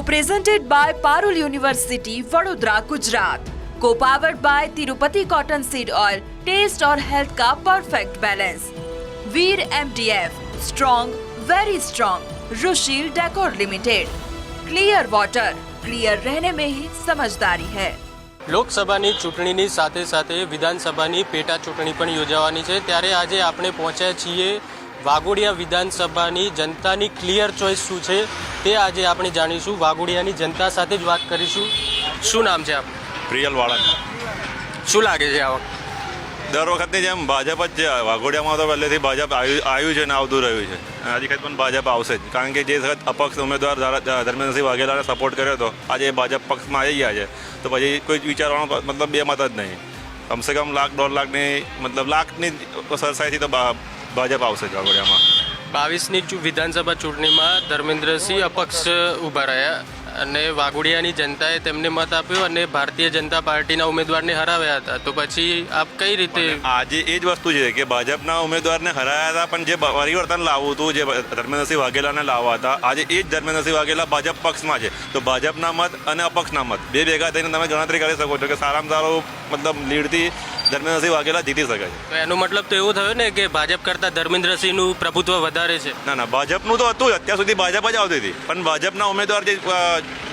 Co-presented by Parul University, Vadodara, Gujarat. Co-powered by Tirupati Cotton Seed Oil. Taste और health का perfect balance. Veer MDF, strong, very strong. Rushil Decor Limited. Clear water, clear रहने में ही समझदारी है. લોકસભાની ચૂંટણીની સાથે સાથે વિધાનસભાની પેટા ચૂંટણી પણ યોજાવાની છે ત્યારે આજે આપણે પહોંચ્યા છીએ વાઘોડિયા વિધાનસભાની જનતાની ક્લિયર ચોઇસ શું છે તે આજે આપણે જાણીશું. વાઘોડિયાની જનતા સાથે જ વાત કરીશું. શું નામ છે આપનું? પ્રિયલ વાળંદ. શું લાગે છે આ દર વખતની જેમ ભાજપ જ વાઘોડિયામાં તો પહેલેથી ભાજપ આવ્યું છે ને આવતું રહ્યું છે. આજે વખત પણ ભાજપ આવશે જ. કારણ કે જે વખત અપક્ષ ઉમેદવાર ધારા- ધર્મેન્દ્રસિંહ વાઘેલાને સપોર્ટ કર્યો હતો આજે ભાજપ પક્ષમાં આવી ગયા છે. તો પછી કોઈ વિચારવાનો મતલબ બે મત જ નહીં. કમસે કમ લાખ દોઢ લાખની મતલબ લાખની સરસાઈથી તો ભાજપ આવશે ઝઘડિયામાં બાવીસની વિધાનસભા ચૂંટણીમાં ધર્મેન્દ્રસિંહ અપક્ષ ઊભા રહ્યા અને વાઘોડિયાની જનતાએ તેમને મત આપ્યો અને ભારતીય જનતા પાર્ટીના ઉમેદવારને હરાવ્યા હતા. તો પછી આપ કઈ રીતે આજે એ જ વસ્તુ છે કે ભાજપના ઉમેદવારને હરાયા હતા પણ જે પરિવર્તન લાવવું હતું જે ધર્મેન્દ્રસિંહ વાઘેલાને લાવવા હતા આજે એ જ ધર્મેન્દ્રસિંહ વાઘેલા ભાજપ પક્ષમાં છે. તો ભાજપના મત અને અપક્ષના મત બે ભેગા થઈને તમે ગણતરી કરી શકો છો કે સારામાં સારો મતલબ લીડથી ધર્મેન્દ્રસિંહ વાઘેલા જીતી શકે છે તો એનો મતલબ તો એવો થયો ને કે ભાજપ કરતાં ધર્મેન્દ્રસિંહનું પ્રભુત્વ વધારે છે. ના ના ભાજપનું તો હતું જ અત્યાર સુધી ભાજપ જ આવતી હતી. પણ ભાજપના ઉમેદવાર જે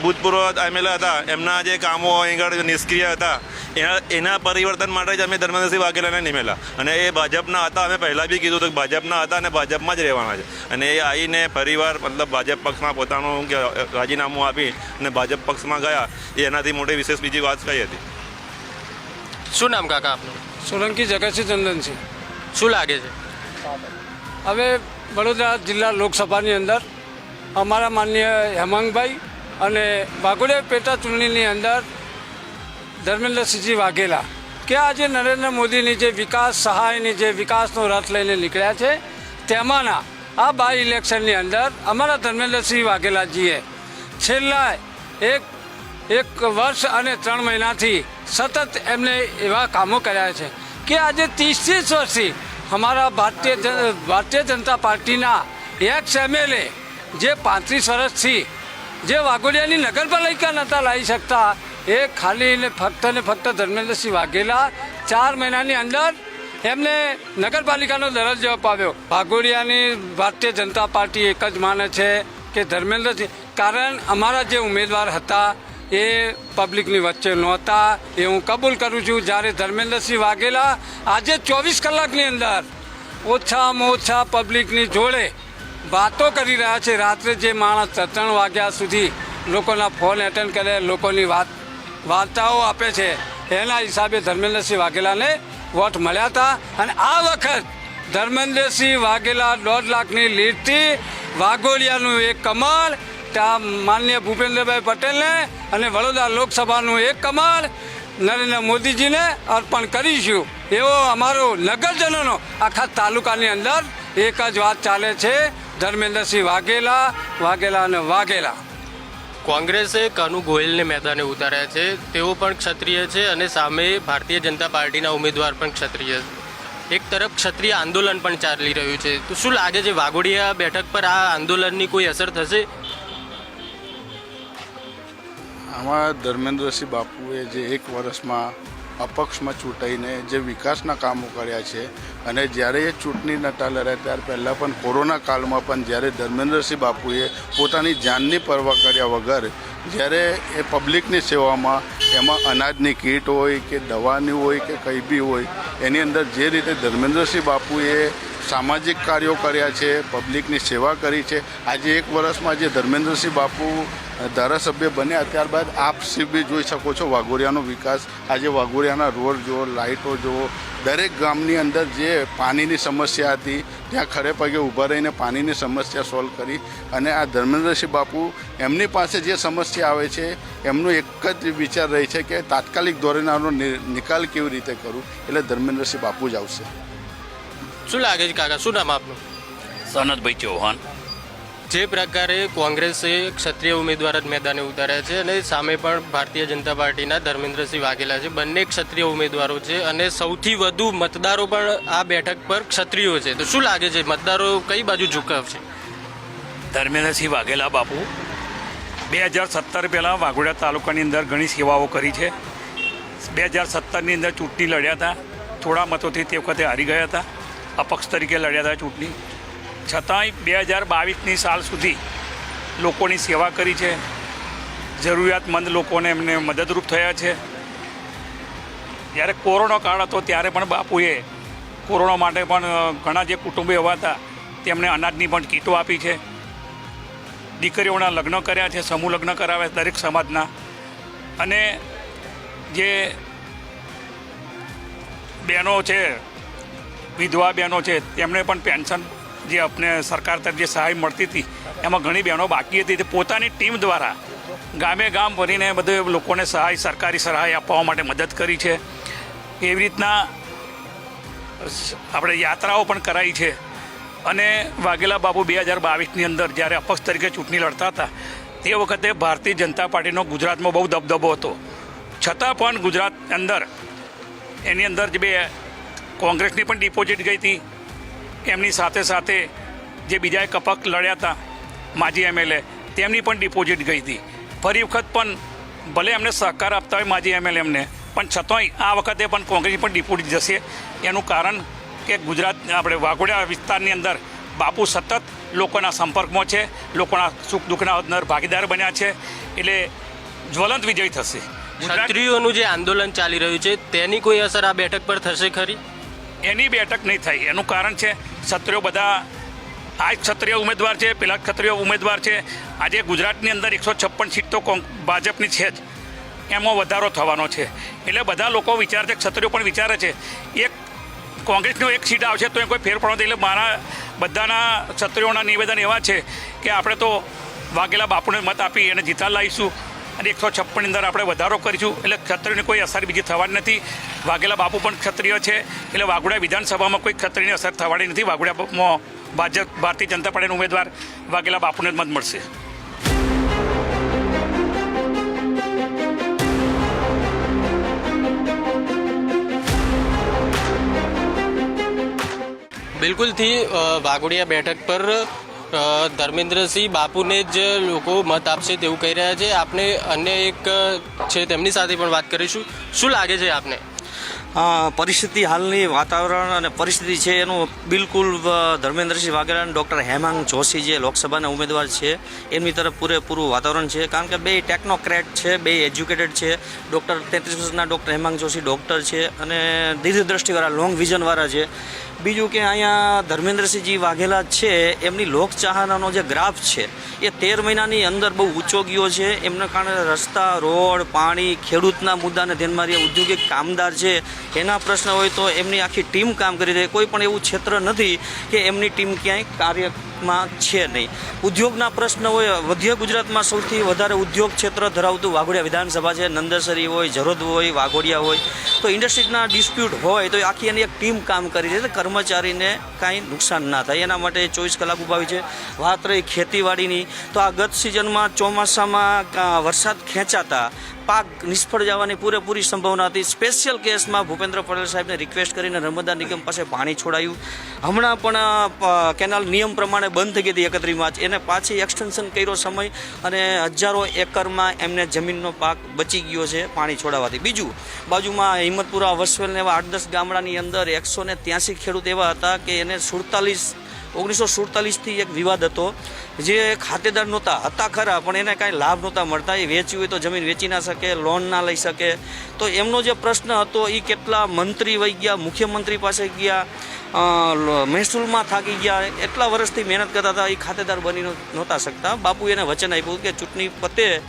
ભૂતપૂર્વ એમએલએ હતા એમના જે કામો આગળ નિષ્ક્રિય હતા એના એના પરિવર્તન માટે જ અમે ધર્મેન્દ્રસિંહ વાઘેલાને નિમેલા અને એ ભાજપના હતા અમે પહેલાં બી કીધું હતું કે ભાજપના હતા અને ભાજપમાં જ રહેવાના છે. અને એ આવીને પરિવાર મતલબ ભાજપ પક્ષમાં પોતાનું રાજીનામું આપી અને ભાજપ પક્ષમાં ગયા એ એનાથી મોટી વિશેષ બીજી વાત કઈ હતી. શું નામ કાકા આપનું? સોલંકી જગતસિંહ ચંદનસિંહ. શું લાગે છે? હવે વડોદરા જિલ્લા લોકસભાની અંદર અમારા માનનીય હેમાંગભાઈ અને વાઘોડિયા પેટા ચૂંટણીની અંદર ધર્મેન્દ્રસિંહજી વાઘેલા કે આજે નરેન્દ્ર મોદીની જે વિકાસ સહાયની જે વિકાસનો રથ લઈને નીકળ્યા છે તેમાંના આ બાય ઇલેક્શનની અંદર અમારા ધર્મેન્દ્રસિંહ વાઘેલાજીએ છેલ્લા એક એક વર્ષ અને ત્રણ મહિનાથી સતત એમને એવા કામો કર્યા છે કે આજે ત્રીસ ત્રીસ વર્ષથી અમારા ભારતીય ભારતીય જનતા પાર્ટીના એક્સ એમએલએ જે પાંત્રીસ વર્ષથી જે વાઘોડિયાની નગરપાલિકા નહોતા લાવી શકતા, એ ખાલી ને ફક્ત ને ફક્ત ધર્મેન્દ્રસિંહ વાઘેલા ચાર મહિનાની અંદર એમને નગરપાલિકાનો દરજ્જો અપાવ્યો. વાઘોડિયાની ભારતીય જનતા પાર્ટી એક જ માને છે કે ધર્મેન્દ્રસિંહ, કારણ અમારા જે ઉમેદવાર હતા એ પબ્લિકની વચ્ચે નહોતા, એ હું કબૂલ કરું છું. જ્યારે ધર્મેન્દ્રસિંહ વાઘેલા આજે ચોવીસ કલાકની અંદર ઓછામાં ઓછા પબ્લિકની જોડે વાતો કરી રહ્યા છે. રાત્રે જે માણસ ત્રણ વાગ્યા સુધી લોકોના ફોન એટેન્ડ કરે, લોકોની વાત, વાર્તાઓ આપે છે, એના હિસાબે ધર્મેન્દ્રસિંહ વાઘેલાને વોટ મળ્યા હતા. અને આ વખત ધર્મેન્દ્રસિંહ વાઘેલા દોઢ લાખની લીડથી વાઘોડિયાનું એક કમળ ત્યાં માનનીય ભૂપેન્દ્રભાઈ પટેલને અને વડોદરા લોકસભાનું એક કમાલ નરેન્દ્ર મોદીજીને અર્પણ કરીશું. એવો અમારો નગરજનોનો આખા તાલુકાની અંદર એક જ વાત ચાલે છે, ધર્મેન્દ્રસિંહ વાઘેલા વાઘેલા અને વાઘેલા. કોંગ્રેસે કનુ ગોયલને મેદાને ઉતાર્યા છે, તેઓ પણ ક્ષત્રિય છે અને સામે ભારતીય જનતા પાર્ટીના ઉમેદવાર પણ ક્ષત્રિય છે. એક તરફ ક્ષત્રિય આંદોલન પણ ચાલી રહ્યું છે. તો શું લાગે છે, વાઘોડિયા બેઠક પર આ આંદોલનની કોઈ અસર થશે? આમાં ધર્મેન્દ્રસિંહ બાપુએ જે એક વર્ષમાં અપક્ષમાં ચૂંટાઈને જે વિકાસના કામો કર્યા છે અને જ્યારે એ ચૂંટણી નતા લડ્યા, ત્યાર પહેલાં પણ કોરોના કાળમાં પણ જ્યારે ધર્મેન્દ્રસિંહ બાપુએ પોતાની જાનની પરવા કર્યા વગર જ્યારે એ પબ્લિકની સેવામાં એમાં અનાજની કીટ હોય કે દવાની હોય કે કંઈ બી હોય, એની અંદર જે રીતે ધર્મેન્દ્રસિંહ બાપુએ સામાજિક કાર્યો કર્યા છે પબ્લિકની સેવા કરી છે. આજે એક વર્ષમાં જે ધર્મેન્દ્રસિંહ બાપુ ધારાસભ્ય બન્યા, ત્યારબાદ આપ બી જોઈ શકો છો વાઘોરિયાનો વિકાસ. આજે વાઘોરિયાના રોડ જુઓ, લાઇટો જુઓ, દરેક ગામની અંદર જે પાણીની સમસ્યા હતી, ત્યાં ખરે પગે ઊભા રહીને પાણીની સમસ્યા સોલ્વ કરી. અને આ ધર્મેન્દ્રસિંહ બાપુ એમની પાસે જે સમસ્યા આવે છે, એમનો એક જ વિચાર રહે છે કે તાત્કાલિક ધોરણે આનો નિકાલ કેવી રીતે કરું? એટલે ધર્મેન્દ્રસિંહ બાપુ જ આવશે. શું લાગે છે કાકા? શું નામ આપનું? સનતભાઈ ચૌહાણ. જે પ્રકારે કોંગ્રેસે ક્ષત્રિય ઉમેદવાર જ મેદાને ઉતાર્યા છે અને સામે પણ ભારતીય જનતા પાર્ટીના ધર્મેન્દ્રસિંહ વાઘેલા છે. બંને ક્ષત્રિય ઉમેદવારો છે અને સૌથી વધુ મતદારો પણ આ બેઠક પર ક્ષત્રિયો છે. તો શું લાગે છે મતદારો કઈ બાજુ ઝુકાવશે ધર્મેન્દ્રસિંહ વાઘેલા બાપુ બે હજાર સત્તર પહેલાં વાઘોડા તાલુકાની અંદર ઘણી સેવાઓ કરી છે. બે હજાર સત્તરની અંદર ચૂંટણી લડ્યા હતા. થોડા મતોથી તે વખતે હારી ગયા હતા. અપક્ષ તરીકે લડ્યા હતા ચૂંટણી. છતાંય બે હજાર બાવીસની સાલ સુધી લોકોની સેવા કરી છે. જરૂરિયાતમંદ લોકોને એમને મદદરૂપ થયા છે. જ્યારે કોરોના કાળ હતો ત્યારે પણ બાપુએ કોરોના માટે પણ ઘણા જે કુટુંબો એવા હતા, તેમને અનાજની પણ કીટો આપી છે. દીકરીઓના લગ્ન કર્યા છે, સમૂહ લગ્ન કરાવ્યા દરેક સમાજના. અને જે બહેનો છે વિધવા બહેનો છે તેમને પણ પેન્શન જે આપણે સરકાર તરફ જે સહાય મળતી હતી, એમાં ઘણી બહેનો બાકી હતી. તે પોતાની ટીમ દ્વારા ગામે ગામ ભરીને બધે લોકોને સહાય, સરકારી સહાય આપવા માટે મદદ કરી છે. એવી રીતના આપણે યાત્રાઓ પણ કરાઈ છે. અને વાઘેલા બાબુ બે હજાર બાવીસની અંદર જ્યારે અપક્ષ તરીકે ચૂંટણી લડતા હતા, તે વખતે ભારતીય જનતા પાર્ટીનો ગુજરાતમાં બહુ દબદબો હતો. છતાં પણ ગુજરાત અંદર, એની અંદર જે બે કોંગ્રેસની પણ ડિપોઝિટ ગઈ હતી. એમની સાથે સાથે જે બીજા કપક લડ્યા હતા, માજી એમએલએ તેમની પણ ડિપોઝિટ ગઈ હતી. ફરી વખત પણ ભલે એમને સહકાર આપતા હોય માજી એમએલએ એમને, પણ છતાંય આ વખતે પણ કોંગ્રેસની પણ ડિપોઝિટ જશે. એનું કારણ કે ગુજરાત, આપણે વાઘોડિયા વિસ્તારની અંદર બાપુ સતત લોકોના સંપર્કમાં છે, લોકોના સુખ દુઃખના અંદર ભાગીદાર બન્યા છે, એટલે જ્વલંત વિજય થશે. ક્ષત્રિયોનું જે આંદોલન ચાલી રહ્યું છે, તેની કોઈ અસર આ બેઠક પર થશે ખરી? એની બેઠક નહીં થઈ. એનું કારણ છે ક્ષત્રિયો બધા આ ક્ષત્રિય ઉમેદવાર છે, પેલા ક્ષત્રિય ઉમેદવાર છે. આજે ગુજરાતની અંદર એકસો છપ્પન સીટ તો ભાજપની છે જ. એમાં વધારો થવાનો છે. એટલે બધા લોકો વિચાર છે, ક્ષત્રિયો પણ વિચારે છે, એક કોંગ્રેસનો એક સીટ આવશે તો એ કોઈ ફેર નથી. એટલે મારા બધાના ક્ષત્રિયોના નિવેદન એવા છે કે આપણે તો વાઘેલા બાપુને મત આપી અને જીતા લાવીશું અને એકસો છપ્પન અંદર આપણે વધારો કરીશું. એટલે ક્ષત્રિયને કોઈ અસર બીજી થવાની નથી. વાઘેલા બાપુ પણ ક્ષત્રિય છે. એટલે વાઘોડિયા વિધાનસભામાં કોઈ ક્ષત્રિયની અસર થવાની નથી. વાઘોડામાં ભાજપ, ભારતીય જનતા પાર્ટીના ઉમેદવાર વાઘેલા બાપુને મત મળશે. બિલકુલથી વાઘોડિયા બેઠક પર ધર્મેન્દ્રસિંહ બાપુને જ લોકો મત આપશે તેવું કહી રહ્યા છે. આપણે અન્ય એક છે તેમની સાથે પણ વાત કરીશું. શું લાગે છે આપને? પરિસ્થિતિ હાલની વાતાવરણ અને પરિસ્થિતિ છે એનું બિલકુલ ધર્મેન્દ્રસિંહ વાઘેલા અને ડૉક્ટર હેમાંગ જોશી જે લોકસભાના ઉમેદવાર છે, એમની તરફ પૂરેપૂરું વાતાવરણ છે. કારણ કે બે ટેકનોક્રેટ છે, બે એજ્યુકેટેડ છે. ડૉક્ટર તેત્રીસ વર્ષના ડૉક્ટર હેમાંગ જોશી ડૉક્ટર છે અને દીર્ઘદ્રષ્ટિવાળા લોંગ વિઝનવાળા છે. બીજું કે અહીંયા ધર્મેન્દ્રસિંહજી વાઘેલા છે, એમની લોકચાહનાનો જે ગ્રાફ છે, એ તેર મહિનાની અંદર બહુ ઊંચો ગયો છે. એમના કારણે રસ્તા, રોડ, પાણી, ખેડૂતના મુદ્દાને ધ્યાનમાં રહ્યા ઔદ્યોગિક કામદાર છે, એના પ્રશ્ન હોય તો એમની આખી ટીમ કામ કરી રહી કોઈ પણ એવું ક્ષેત્ર નથી કે એમની ટીમ ક્યાંય કાર્યમાં છે નહીં. ઉદ્યોગના પ્રશ્ન હોય, મધ્ય ગુજરાતમાં સૌથી વધારે ઉદ્યોગ ક્ષેત્ર ધરાવતું વાઘોડિયા વિધાનસભા છે. નંદસરી હોય, જરોદ હોય, વાઘોડિયા હોય. તો ઇન્ડસ્ટ્રીઝના ડિસ્પ્યુટ હોય, તો આખી એની એક ટીમ કામ કરી રહી છે. કર્મચારીને કાંઈ નુકસાન ના થાય. એના માટે ચોવીસ કલાક ઉભાવી છે. વાત રહી ખેતીવાડીની, તો આ ગત સિઝનમાં ચોમાસામાં વરસાદ ખેંચાતા પાક નિષ્ફળ જવાની પૂરેપૂરી સંભાવના હતી. સ્પેશિયલ કેસમાં ભૂપેન્દ્ર પટેલ સાહેબને રિક્વેસ્ટ કરીને નર્મદા નિગમ પાસે પાણી છોડાયું. હમણાં પણ કેનાલ નિયમ પ્રમાણે બંધ થઈ હતી એકત્રીસ માર્ચ. એને પાછી એક્સટેન્શન કર્યો સમય અને હજારો એકરમાં એમને જમીનનો પાક બચી ગયો છે પાણી છોડાવવાથી બીજું, બાજુમાં હિંમતપુરા વસવેલને એવા આઠ દસ ગામડાની અંદર એકસો ને ત્યાંસી ખેડૂત એવા હતા કે એને સુડતાલીસ ઓગણીસો સુડતાલીસથી એક વિવાદ હતો જે ખાતેદાર નહોતા હતા ખરા પણ એને કાંઈ લાભ નહોતા મળતા. એ વેચવી હોય તો જમીન વેચી ના શકે લોન ના લઈ શકે. તો એમનો જે પ્રશ્ન હતો એ કેટલા મંત્રી વહી ગયા મુખ્યમંત્રી પાસે ગયા મહેસૂલમાં થાકી ગયા એટલા વર્ષથી મહેનત કરતા હતા એ ખાતેદાર બની નહોતા- શકતા. બાપુ એને વચન આપ્યું કે ચૂંટણી પતે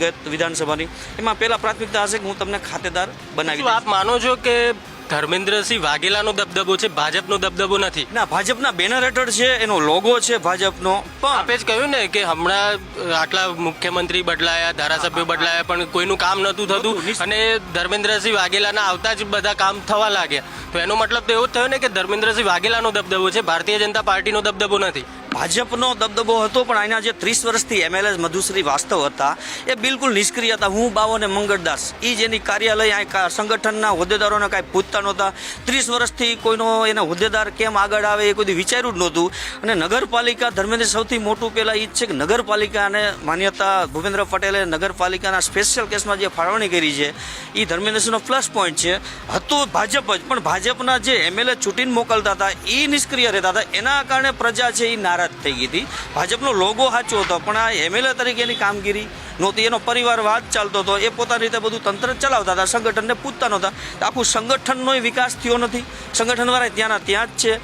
ગત વિધાનસભાની. એમાં પહેલાં પ્રાથમિકતા હશે કે હું તમને ખાતેદાર બનાવી આપ માનો છો કે ધર્મેન્દ્રસિંહ વાઘેલાનો દબદબો છે ભાજપનો દબદબો નથી. ના ભાજપના બેનર હેઠળ છે એનો લોગો છે ભાજપનો પણ આપે જ કહ્યું ને કે હમણાં આટલા મુખ્યમંત્રી બદલાયા ધારાસભ્યો બદલાયા પણ કોઈનું કામ નહોતું થતું. અને ધર્મેન્દ્રસિંહ વાઘેલાના આવતા જ બધા કામ થવા લાગ્યા. તો એનો મતલબ તો એવો જ થયો ને કે ધર્મેન્દ્રસિંહ વાઘેલાનો દબદબો છે ભારતીય જનતા પાર્ટીનો દબદબો નથી. ભાજપનો દબદબો હતો, પણ અહીંના જે ત્રીસ વર્ષથી એમએલએ મધુશ્રી વાસ્તવ હતા, એ બિલકુલ નિષ્ક્રિય હતા. હું, બાવો અને મંગળદાસ એ જેની કાર્યાલય અહીં સંગઠનના હોદ્દેદારોને કાંઈ પૂછતા નહોતા. ત્રીસ વર્ષથી કોઈનો એના હોદ્દેદાર કેમ આગળ આવે એ કોઈ વિચાર્યું જ નહોતું. અને નગરપાલિકા ધર્મેન્દ્ર સૌથી મોટું પહેલાં એ જ છે કે નગરપાલિકાને માન્યતા ભૂપેન્દ્ર પટેલે નગરપાલિકાના સ્પેશિયલ કેસમાં જે ફાળવણી કરી છે એ ધર્મેન્દ્રસિંહનો પ્લસ પોઈન્ટ છે. હતું ભાજપ જ, પણ ભાજપના જે એમએલએ ચૂંટીને મોકલતા હતા એ નિષ્ક્રિય રહેતા હતા. એના કારણે પ્રજા છે એ નારાજ. થઈ ગઈ હતી. ભાજપનો લોગો સાચો હતો, પણ આ એમએલએ તરીકેની કામગીરી નહોતી, એનો પરિવારવાદ ચાલતો હતો, એ પોતાની રીતે બધું તંત્ર ચલાવતા હતા, સંગઠનને પૂછતા નહોતા. આખું સંગઠનનો વિકાસ થયો નથી. સંગઠનવાળા ત્યાંના ત્યાં જ છે.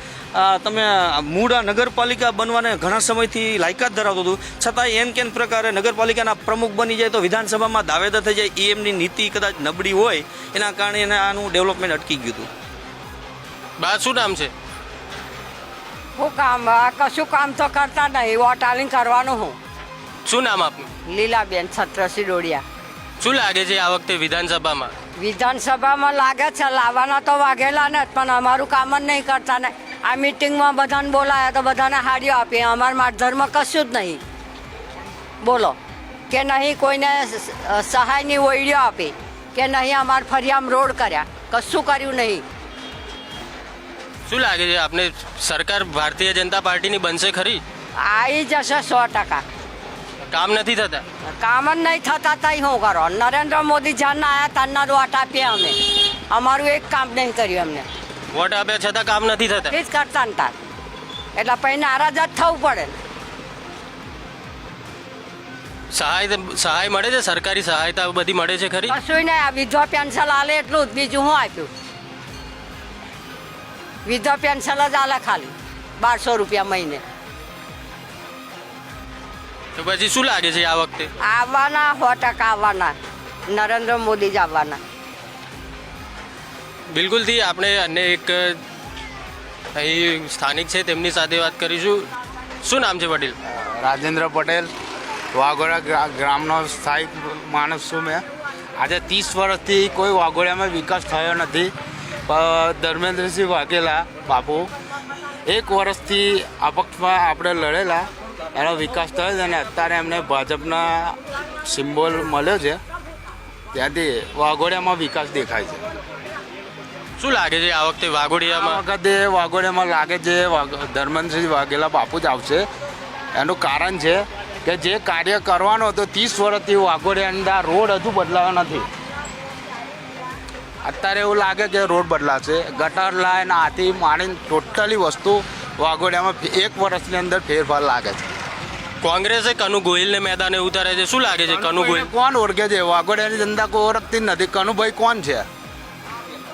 તમે મૂળા નગરપાલિકા બનવાને ઘણા સમયથી લાયકાત ધરાવતું હતું. છતાં એમ કેમ પ્રકારે નગરપાલિકાના પ્રમુખ બની જાય તો વિધાનસભામાં દાવેદાર થઈ જાય, એ એમની નીતિ કદાચ નબળી હોય, એના કારણે એને આનું ડેવલપમેન્ટ અટકી ગયું હતું. બા, શું નામ છે? હું કામ કશું કામ તો કરતા નહીં વોટાલિંગ કરવાનું હું. શું નામ આપનું? લીલાબેન છત્રસી ડોડિયા. શું લાગે છે આ વખતે વિધાનસભામાં? વિધાનસભામાં લાગે છે લાવવાના તો વાઘેલા ને પણ અમારું કામ જ નહીં કરતા ને. આ મિટિંગમાં બધાને બોલાયા તો બધાને હાડીઓ આપી અમારા માધરમાં કશું જ નહીં. બોલો કે નહીં કોઈને સહાયની ઓઈડીઓ આપી કે નહીં અમારે ફરિયામ રોડ કર્યા કશું કર્યું નહીં. શું લાગે છે? આપને સરકાર ભારતીય જનતા પાર્ટીની બનશે ખરી? આવી જશે સો ટકા. કામ નથી થતા? કામ જ નહીં થતા તઈ શું કરો? નરેન્દ્ર મોદી જ્યાં આયા ત્યાંના વોટ આપીએ અમે. અમારું એક કામ નહીં કર્યું અમને વોટ આપ્યા છતાં કામ નથી થતા? એ જ કરતા ને તાર. એટલે પછી નારાજ જ થવું પડે સહાય સહાય મળે છે? સરકારી સહાયતા બધી મળે છે ખરી? કશું નહીં આ વિધવા પેન્શન આલે એટલું જ. બીજું હું આપ્યું? વિધવા પેન્શન જ આલે ખાલી બારસો રૂપિયા મહિને. તો પછી શું લાગે છે આ વખતે? આવવાના સો ટકા આવવાના. નરેન્દ્ર મોદી જ આવવાના. બિલકુલથી આપણે અન્ય એક અહીં સ્થાનિક છે તેમની સાથે વાત કરીશું. શું નામ છે પટેલ રાજેન્દ્ર પટેલ. વાઘોડા ગ્રામનો સ્થાયી માણસ છું મેં. આજે ત્રીસ વર્ષથી કોઈ વાઘોડિયામાં વિકાસ થયો નથી. ધર્મેન્દ્રસિંહ વાઘેલા બાપુ. એક વર્ષથી અપક્ષમાં આપણે લડેલા. એનો વિકાસ થયો છે અને અત્યારે એમને ભાજપના સિમ્બોલ મળ્યો છે. ત્યાંથી વાઘોડિયામાં વિકાસ દેખાય છે. શું લાગે છે આ વખતે આ વાઘોડિયામાં વખતે વાઘોડિયામાં લાગે છે ધર્મેન્દ્રસિંહ વાઘેલા બાપુ જ આવશે. એનું કારણ છે કે જે કાર્ય કરવાનો હતો ત્રીસ વર્ષથી વાઘોડિયાના રોડ હજુ બદલાવા નથી. અત્યારે એવું લાગે કે રોડ બદલાશે. ગટર લાઈન આથી માણીને ટોટલી વસ્તુ વાઘોડિયામાં એક વર્ષની અંદર ફેરફાર લાગે છે. કોંગ્રેસે કનુ ગોહિલને મેદાને ઉતારે છે. શું લાગે છે કનુ ગોહિલ કોણ ઓળખે છે? વાઘોડિયાની જનતા કોઈ ઓળખતી નથી. કનુભાઈ કોણ છે?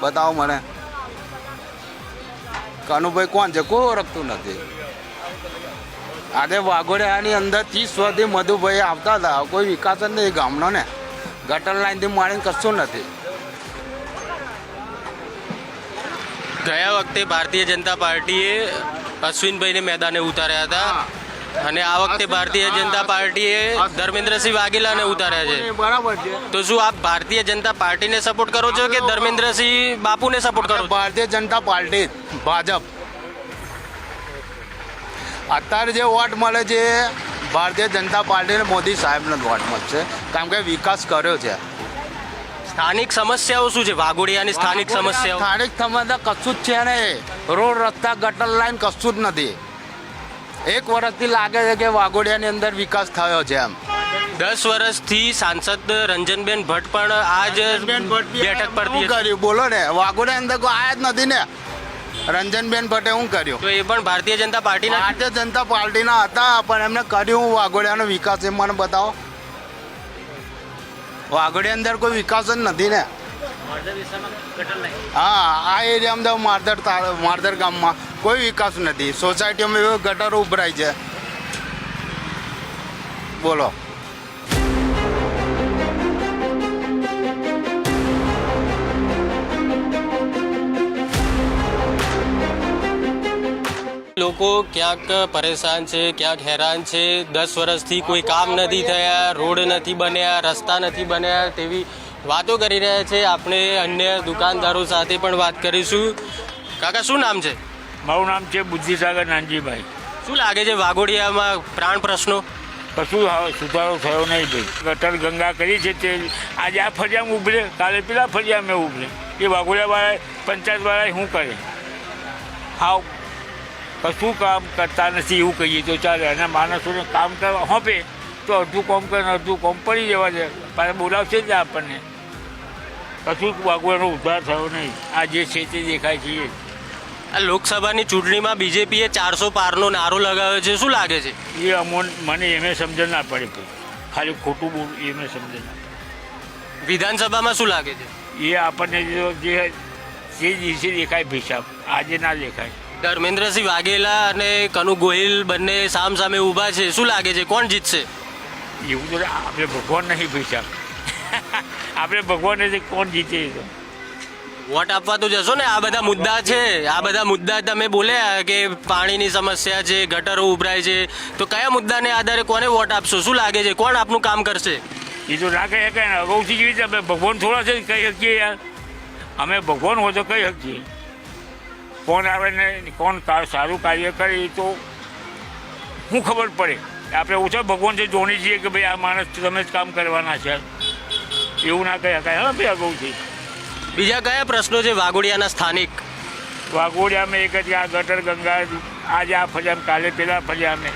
બતાવો મને. કનુભાઈ કોણ છે? કોઈ ઓળખતું નથી. આજે વાઘોડિયાની અંદર ત્રીસ વર્ષથી મધુભાઈ આવતા હતા. કોઈ વિકાસ જ નથી ગામનો ને. ગટર લાઈનથી માણીને કશું નથી. ગયા વખતે ભારતીય જનતા પાર્ટીએ અશ્વિનભાઈને મેદાને ઉતાર્યા હતા. અને આ વખતે ભારતીય જનતા પાર્ટીએ ધર્મેન્દ્રસિંહ વાઘેલાને ઉતાર્યા છે. બરાબર છે. તો શું આપ ભારતીય જનતા પાર્ટીને સપોર્ટ કરો છો કે ધર્મેન્દ્રસિંહ બાપુને સપોર્ટ કરો છો? ભારતીય જનતા પાર્ટી ભાજપ. અત્યારે જે વોટ મળે છે ભારતીય જનતા પાર્ટીને મોદી સાહેબનો વોટ મળશે. કારણ કે વિકાસ કર્યો છે. સ્થાનિક સમસ્યાઓ શું છે? વાઘોડિયાની સ્થાનિક સમસ્યાઓ. સ્થાનિક સમસ્યા કશું જ છે ને રોડ રસ્તા ગટર લાઈન કશું જ નથી. એક વર્ષથી લાગે છે કે વાઘોડિયાની અંદર વિકાસ થયો છે એમ. દસ વર્ષથી સાંસદ રંજનબેન ભટ્ટ પણ આ જ બેઠક પરથી શું કર્યું? બોલો ને. વાઘોડિયા અંદર કોઈ આયા જ નથી ને. રંજનબેન ભટ્ટે શું કર્યું? તો એ પણ ભારતીય જનતા પાર્ટીના ભારતીય જનતા પાર્ટીના હતા પણ એમને કર્યું વાઘોડિયાનો વિકાસ એ મને બતાવો. વાઘોડિયા અંદર કોઈ વિકાસ જ નથી ને. હા આ એરિયામાં તો મારધર તાર- મારધર ગામમાં કોઈ વિકાસ નથી. સોસાયટીઓમાં એવો ગટર ઉભરાય છે. બોલો. લોકો ક્યાંક પરેશાન છે ક્યાંક હેરાન છે દસ વર્ષથી કોઈ કામ નથી થયા રોડ નથી બન્યા રસ્તા નથી બન્યા તેવી વાતો કરી રહ્યા છે. આપણે અન્ય દુકાનદારો સાથે પણ વાત કરીશું. કાકા શું નામ છે? મારું નામ છે બુદ્ધિસાગર નાનજીભાઈ. શું લાગે છે વાઘોડિયામાં પ્રાણ પ્રશ્નો? કશું સુધારો થયો નહીં ભાઈ. ગટર ગંગા કરી છે તે આજે આ ફરિયામાં ઉભરે કાલે પેલા ફરિયામાં ઉભરે. એ વાઘોડિયાવાળા પંચાયતવાળાએ શું કરે? હાવ કશું કામ કરતા નથી એવું કહીએ તો ચાલે. અને માણસોને કામ કરવા હોપે તો અડધું કોમ કરે અડધું કોમ પડી જવા દે. પાછા બોલાવશે જ આપણને. કશું વાગવાનો ઉદ્ધાર થયો નહીં. આ જે છે તે દેખાય છે આ લોકસભાની ચૂંટણીમાં બીજેપીએ ચારસો પારનો નારો લગાવ્યો છે. શું લાગે છે? એ અમોન મને એમે સમજણ ના પડે ભાઈ ખાલી ખોટું બોલ એમે સમજણ ના વિધાનસભામાં શું લાગે છે? એ આપણને જે જે દિવસે દેખાય ભીસાબ. આજે ના દેખાય. ધર્મેન્દ્રસિંહ વાઘેલા અને કનુ ગોહિલ બંને સામ સામે ઊભા છે. શું લાગે છે? કોણ જીતશે? એવું તો આપણે ભગવાન નહીં પૈસા આપણે ભગવાન નથી કોણ જીતે તો વોટ આપવા તો જશો ને? આ બધા મુદ્દા છે. આ બધા મુદ્દા તમે બોલ્યા કે પાણીની સમસ્યા છે ગટરો ઉભરાય છે. તો કયા મુદ્દાને આધારે કોને વોટ આપશો? શું લાગે છે? કોણ આપનું કામ કરશે? એ તો ના કહે કે અગાઉથી જેવી રીતે ભગવાન થોડા છે કહી શકીએ યાર? અમે ભગવાન હોય તો કહી શકીએ. કોણ આવે ને કોણ સારું કાર્ય કરે એ તો શું ખબર પડે. આપણે ઓછા ભગવાન છે જોણી છીએ કે ભાઈ આ માણસ તમે જ કામ કરવાના છે. એવું ના કહી શકાય હા ભાઈ અગાઉથી બીજા કયા પ્રશ્નો છે વાઘોડિયાના સ્થાનિક? વાઘોડિયામાં એક જ આ ગટર ગંગા આજે આ ફરિયામ કાલે પેલા ફરિયામે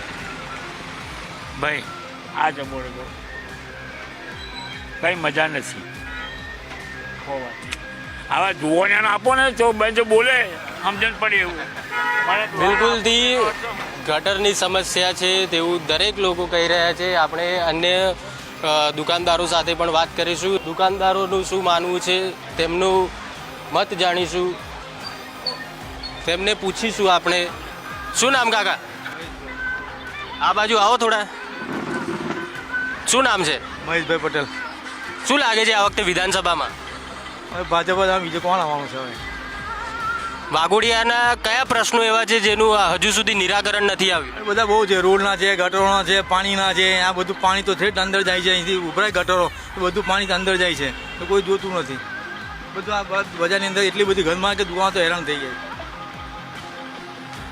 ભાઈ આ જમો કઈ મજા નથી. આવા જુઓને આપો ને તો બંધ બોલે સમજણ પડે એવું. બિલકુલથી ગટરની સમસ્યા છે તેવું દરેક લોકો કહી રહ્યા છે. આપણે અન્ય દુકાનદારો સાથે પણ વાત કરીશું. દુકાનદારોનું શું માનવું છે તેમનું મત જાણીશું. તેમને પૂછીશું આપણે. શું નામ કાકા? આ બાજુ આવો થોડા. શું નામ છે? મહેશભાઈ પટેલ. શું લાગે છે આ વખતે વિધાનસભામાં? હવે ભાજપ જ બીજું કોણ આવવાનું છે હવે? વાઘોડિયાના કયા પ્રશ્નો એવા છે જેનું હજુ સુધી નિરાકરણ નથી આવ્યું? બધા બહુ છે રોડના છે ગટરોના છે પાણીના છે આ બધું પાણી તો ઠેઠ અંદર જાય છે અહીંથી ઉભરાય ગટરો તો બધું પાણી અંદર જાય છે તો કોઈ જોતું નથી. બધું આ બજારની અંદર એટલી બધી ઘરમાં કે દુકાન તો હેરાન થઈ જાય.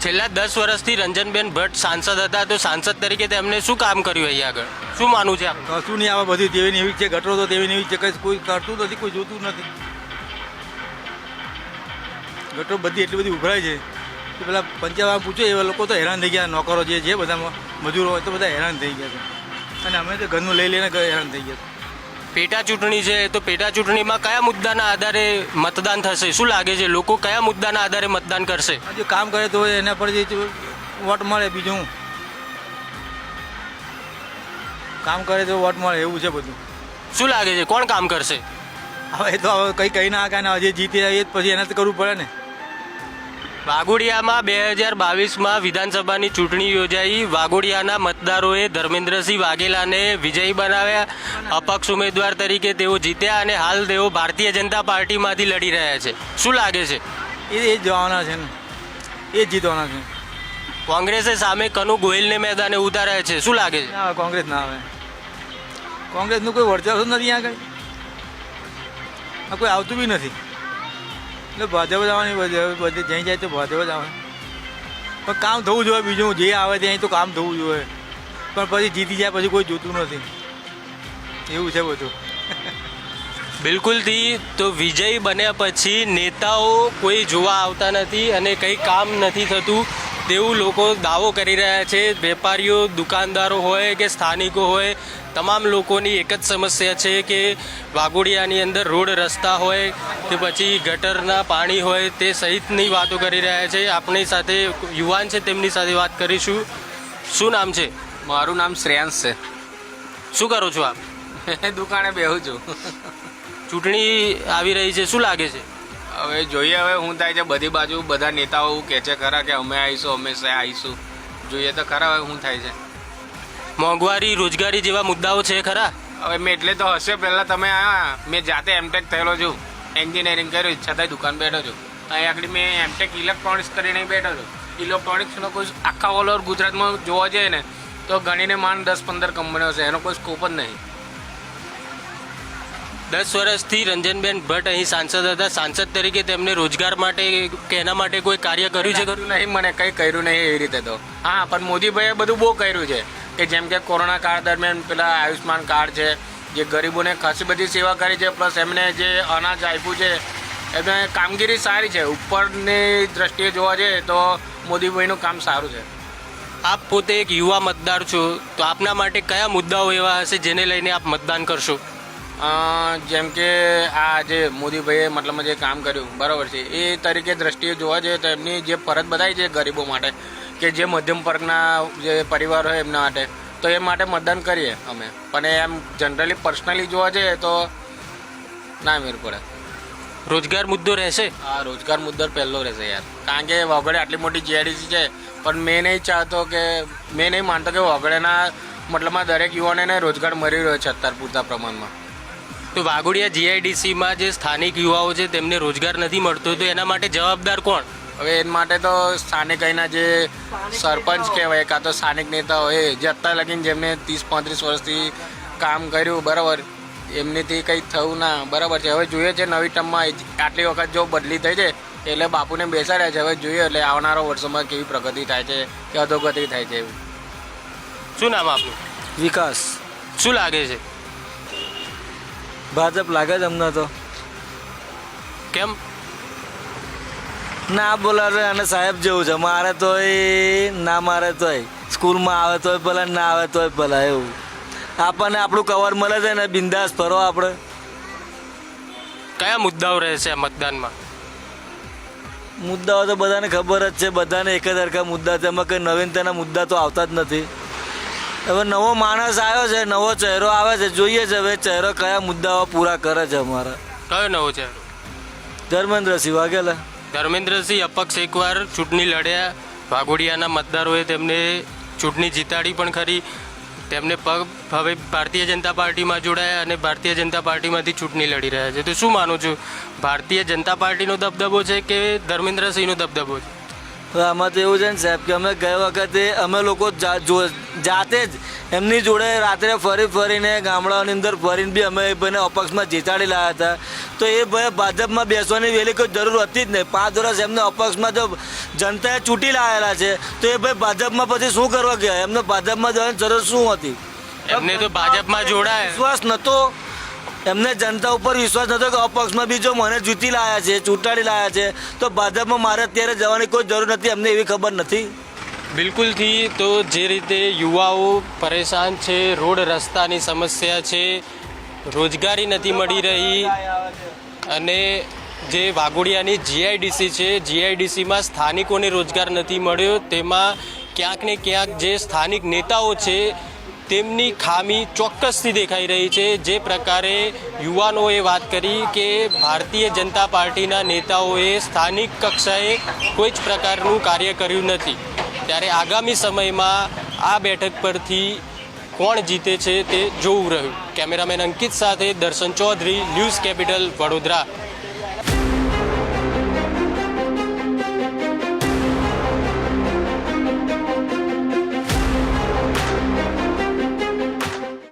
છેલ્લા દસ વર્ષથી રંજનબેન ભટ્ટ સાંસદ હતા તો સાંસદ તરીકે તેમને શું કામ કર્યું અહીંયા આગળ? શું માનવું છે શું નહીં આવે બધી તેવી એવી છે ગટરો તો તેવી એવી છે કંઈ કોઈ કરતું નથી કોઈ જોતું નથી. ગટરો બધી એટલી બધી ઉભરાય છે કે પેલા પંચાયત પૂછો એવા લોકો તો હેરાન થઈ ગયા. નોકરો જે છે બધા મજૂરો હોય તો બધા હેરાન થઈ ગયા છે. અને અમે તો ઘરનું લઈ લઈને હેરાન થઈ ગયા પેટા ચૂંટણી છે તો પેટા ચૂંટણીમાં કયા મુદ્દાના આધારે મતદાન થશે? શું લાગે છે? લોકો કયા મુદ્દાના આધારે મતદાન કરશે? જો કામ કરે તો એના પર જે વોટ મળે બીજું કામ કરે તો વોટ મળે એવું છે બધું. શું લાગે છે? કોણ કામ કરશે? હવે તો હવે કંઈ કહી ના કાંઈ હજી જીતી એ જ પછી એને તો કરવું પડે ને. વાઘોડિયામાં બે હજાર બાવીસમાં વિધાનસભાની ચૂંટણી યોજાઈ. વાઘોડિયાના મતદારોએ ધર્મેન્દ્રસિંહ વાઘેલાને વિજયી બનાવ્યા. અપક્ષ ઉમેદવાર તરીકે તેઓ જીત્યા અને હાલ તેઓ ભારતીય જનતા પાર્ટીમાંથી લડી રહ્યા છે. શું લાગે છે? એ એ જવાના છે ને. એ જીતવાના છે. કોંગ્રેસે સામે કનુ ગોહિલને મેદાને ઉતાર્યા છે. શું લાગે છે? કોંગ્રેસ ના આવે. કોંગ્રેસનું કોઈ વર્ચસ્વ નથી અહીંયા કંઈ આ કોઈ આવતું બી નથી. એટલે ભાજપ જ આવવાની જઈ જ્યાં તો ભાજપ જ પણ કામ થવું જોઈએ, બીજું જે આવે ત્યાં તો કામ થવું જોઈએ. પણ પછી જીતી જાય પછી કોઈ જોતું નથી. એવું છે બધું. બિલકુલથી તો વિજય બન્યા પછી નેતાઓ કોઈ જોવા આવતા નથી અને કંઈ કામ નથી થતું. તેવું લોકો દાવો કરી રહ્યા છે. વેપારીઓ દુકાનદારો હોય કે સ્થાનિકો હોય તમામ લોકોની એક જ સમસ્યા છે કે વાઘોડિયાની અંદર રોડ રસ્તા હોય કે પછી ગટરના પાણી હોય તે સહિતની વાતો કરી રહ્યા છે. આપણી સાથે યુવાન છે તેમની સાથે વાત કરીશું. શું નામ છે? મારું નામ શ્રેયાંશ છે. શું કરો છો આપ? દુકાને બેહું છું. ચૂંટણી આવી રહી છે. શું લાગે છે? હવે જોઈએ હવે શું થાય છે. બધી બાજુ બધા નેતાઓ એવું કહે છે ખરા કે અમે આવીશું અમે સે આવીશું. જોઈએ તો ખરા હવે શું થાય છે. મોંઘવારી રોજગારી જેવા મુદ્દાઓ છે ખરા. હવે મેં એટલે તો હશે. પહેલાં તમે આ મેં જાતે એમટેક થયેલો છું. એન્જિનિયરિંગ કર્યું. છતાંય દુકાન બેઠો છું. અહીં આગળ મેં એમટેક ઇલેક્ટ્રોનિક્સ કરીને બેઠો છું. ઇલેક્ટ્રોનિક્સનો કોઈ આખા ઓલ ઓવર ગુજરાતમાં જોવા જઈએ ને તો ગણીને માન દસ પંદર કંપનીઓ છે. એનો કોઈ સ્કોપ જ નહીં. દસ વર્ષથી રંજનબેન ભટ્ટ અહીં સાંસદ હતા. સાંસદ તરીકે તેમને રોજગાર માટે કે એના માટે કોઈ કાર્ય કર્યું છે? ખરું? નહીં મને કંઈ કર્યું નહીં એવી રીતે તો. હા પણ મોદીભાઈએ બધું બહુ કર્યું છે. કે જેમ કે કોરોના કાળ દરમિયાન પેલા આયુષ્માન કાર્ડ છે જે ગરીબોને ખાસી બધી સેવા કરી છે પ્લસ એમને જે અનાજ આપ્યું છે એમને કામગીરી સારી છે. ઉપરની દ્રષ્ટિએ જોવા જઈએ તો મોદીભાઈનું કામ સારું છે. આપ પોતે એક યુવા મતદાર છો. તો આપના માટે કયા મુદ્દાઓ એવા હશે જેને લઈને આપ મતદાન કરશો? જેમ કે આ જે મોદીભાઈએ મતલબમાં જે કામ કર્યું બરાબર છે એ તરીકે દ્રષ્ટિએ જોવા જઈએ તો એમની જે ફરજ બધાઈ છે ગરીબો માટે કે જે મધ્યમ વર્ગના જે પરિવાર હોય એમના માટે તો એ માટે મતદાન કરીએ અમે. પણ એમ જનરલી પર્સનલી જોવા જઈએ તો ના મેર પડે. રોજગાર મુદ્દો રહેશે? આ રોજગાર મુદ્દો પહેલો રહેશે યાર. કારણ કે વગડે આટલી મોટી જીઆઈડીસી છે પણ મેં નહીં ચાહતો કે મેં નહીં માનતો કે વગડેના મતલબમાં દરેક યુવાનોને રોજગાર મળી રહ્યો છે અત્યાર પૂરતા પ્રમાણમાં. તો વાઘોડિયા જીઆઈડીસીમાં જે સ્થાનિક યુવાઓ છે તેમને રોજગાર નથી મળતો તો એના માટે જવાબદાર કોણ? હવે એના માટે તો સ્થાનિક અહીંના જે સરપંચ કહેવાય કાં તો સ્થાનિક નેતા હોય જે અત્યાર લગીને જેમને ત્રીસ પાંત્રીસ વર્ષથી કામ કર્યું બરાબર એમનીથી કંઈ થયું ના બરાબર છે. હવે જોઈએ છે નવી ટર્મમાં આટલી વખત જો બદલી થઈ છે એટલે બાપુને બેસાડ્યા છે. હવે જોઈએ એટલે આવનારા વર્ષોમાં કેવી પ્રગતિ થાય છે કે અધોગતિ થાય છે એવું. શું નામ આપનું? વિકાસ. શું લાગે છે? ભાજપ લાગે છે અમને તો. કેમ? ના બોલાવે અને સાહેબ જેવું છે. મારે તો એ ના મારે તોય. સ્કૂલમાં આવે તોય ભલે ના આવે તોય ભલે એવું. આપણને આપણું કવર મળે છે ને બિંદાસ ફરો આપણે. કયા મુદ્દાઓ રહેશે છે મતદાનમાં? મુદ્દાઓ તો બધાને ખબર જ છે. બધાને એક જ હરખા મુદ્દા છે. એમાં કંઈ નવીનતાના મુદ્દા તો આવતા જ નથી. હવે નવો માણસ આવ્યો છે નવો ચહેરો આવે છે જોઈએ છે હવે ચહેરો કયા મુદ્દાઓ પૂરા કરે છે અમારા. કયો નવો ચહેરો? ધર્મેન્દ્રસિંહ વાઘેલા. ધર્મેન્દ્રસિંહ અપક્ષ એકવાર ચૂંટણી લડ્યા. વાઘોડિયાના મતદારોએ તેમને ચૂંટણી જીતાડી પણ ખરી. તેમને પગ હવે ભારતીય જનતા પાર્ટીમાં જોડાયા અને ભારતીય જનતા પાર્ટીમાંથી ચૂંટણી લડી રહ્યા છે. તો શું માનું છું? ભારતીય જનતા પાર્ટીનો દબદબો છે કે ધર્મેન્દ્રસિંહનો દબદબો છે? આમાં તો એવું છે ને સાહેબ કે અમે ગયા વખતે અમે લોકો જાતે જ એમની જોડે રાત્રે ફરી ફરીને ગામડાઓની અંદર ફરીને બી અમે એ ભાઈને અપક્ષમાં જીતાડી લાવ્યા હતા. તો એ ભાઈ ભાજપમાં બેસવાની વહેલી કોઈ જરૂર હતી જ નહીં. પાંચ વર્ષ એમને અપક્ષમાં જો જનતાએ ચૂંટી લાવેલા છે. તો એ ભાઈ ભાજપમાં પછી શું કરવા ગયા? એમને ભાજપમાં જવાની જરૂર શું હતી? એમને તો ભાજપમાં જોડાય. વિશ્વાસ નહોતો. એમને જનતા ઉપર વિશ્વાસ નહોતો કે અપક્ષમાં બી જો મને જીતી લાયા છે, ચૂંટાડી લાયા છે, તો ભાજપમાં મારે અત્યારે જવાની કોઈ જરૂર નથી એમને એવી ખબર નથી. બિલકુલથી તો જે રીતે યુવાઓ પરેશાન છે, રોડ રસ્તાની સમસ્યા છે, રોજગારી નથી મળી રહી, અને જે વાઘોડિયાની જીઆઈડીસી છે, જીઆઈડીસીમાં સ્થાનિકોને રોજગાર નથી મળ્યો, તેમાં ક્યાંક ને ક્યાંક જે સ્થાનિક નેતાઓ છે તેમની ખામી ચોક્કસથી દેખાઈ રહી છે. જે પ્રકારે યુવાનોએ વાત કરી કે ભારતીય જનતા પાર્ટીના નેતાઓએ સ્થાનિક કક્ષાએ કોઈ જ પ્રકારનું કાર્ય કર્યું નથી. ત્યારે આગામી સમયમાં આ બેઠક પરથી કોણ જીતે છે તે જોવું રહ્યું. કેમેરામેન અંકિત સાથે દર્શન ચૌધરી, ન્યૂઝ કેપિટલ વડોદરા.